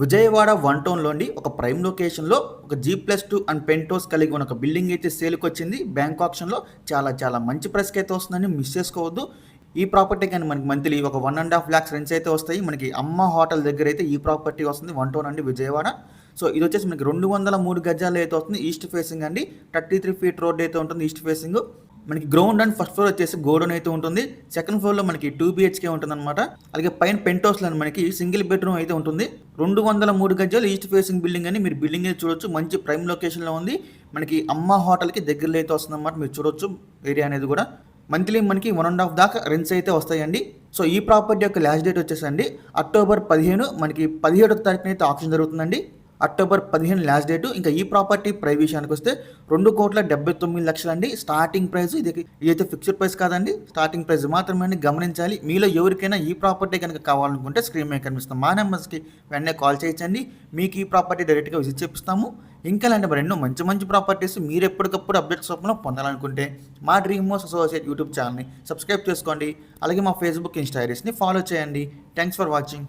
Vijayawada one టౌన్లోని ఒక prime లొకేషన్లో ఒక G plus two and penthouse కలిగి ఉన్న ఒక బిల్డింగ్ అయితే సేల్కి వచ్చింది. బ్యాంక్ ఆప్షన్లో చాలా చాలా మంచి ప్రైస్కి అయితే వస్తుందని మిస్ చేసుకోవద్దు. ఈ ప్రాపర్టీ కానీ మనకి మంత్లీ ఒక one and half lakhs rents అయితే వస్తాయి. మనకి అమ్మ హోటల్ దగ్గర అయితే ఈ ప్రాపర్టీ వస్తుంది. వన్ టౌన్ అండి విజయవాడ. సో ఇది వచ్చేసి మనకి రెండు వందల మూడు గజాలు అయితే వస్తుంది. ఈస్ట్ ఫేసింగ్ అండి. థర్టీ త్రీ ఫీట్ రోడ్ అయితే ఉంటుంది ఈస్ట్ ఫేసింగ్ మనకి గ్రౌండ్ అండ్ ఫస్ట్ ఫ్లోర్ వచ్చేసి గోడౌన్ అయితే ఉంటుంది. సెకండ్ ఫ్లోర్లో మనకి టూ బిహెచ్కే ఉంటుంది అనమాట అలాగే పైన పెంట్ హౌస్లో మనకి సింగిల్ బెడ్రూమ్ అయితే ఉంటుంది. రెండు వందల మూడు గజాలు ఈస్ట్ ఫేసింగ్ బిల్డింగ్ అని మీరు బిల్డింగ్ అయితే చూడొచ్చు. మంచి ప్రైమ్ లొకేషన్లో ఉంది. మనకి అమ్మ హోటల్కి దగ్గరలో అయితే వస్తుంది అనమాట మీరు చూడొచ్చు ఏరియా అనేది కూడా. మంత్లీ మనకి వన్ అండ్ హాఫ్ దాకా రెంట్స్ అయితే వస్తాయండి. సో ఈ ప్రాపర్టీ యొక్క లాస్ట్ డేట్ వచ్చేసండి అక్టోబర్ పదిహేను. మనకి పదిహేడో తారీఖున అయితే ఆప్షన్ జరుగుతుందండి. అక్టోబర్ పదిహేను లాస్ట్ డేట్. ఇంకా ఈ ప్రాపర్టీ ప్రైస్ విషయానికి వస్తే రెండు కోట్ల డెబ్బై తొమ్మిది లక్షలు అండి స్టార్టింగ్ ప్రైస్ ఇది ఇదైతే ఫిక్స్డ్ ప్రైస్ కాదండి. స్టార్టింగ్ ప్రైస్ మాత్రమే అండి గమనించాలి. మీలో ఎవరికైనా ఈ ప్రాపర్టీ కనుక కావాలనుకుంటే స్క్రీన్ మీద కనిపిస్తాం మా నెంబర్స్కి వెంటనే కాల్ చేయించండి మీకు ఈ ప్రాపర్టీ డైరెక్ట్గా విజిట్ చేపిస్తాము. ఇంకా ఇలాంటి మరి ఎన్నో మంచి మంచి ప్రాపర్టీస్ మీరు ఎప్పటికప్పుడు అప్డేట్స్ రూపంలో పొందాలనుకుంటే మా డ్రీమ్ మోస్ అసోసియేట్ యూట్యూబ్ ఛానల్ని సబ్స్క్రైబ్ చేసుకోండి. అలాగే మా ఫేస్బుక్ ఇన్స్టా ఐడీస్ని ఫాలో చేయండి. Thanks for watching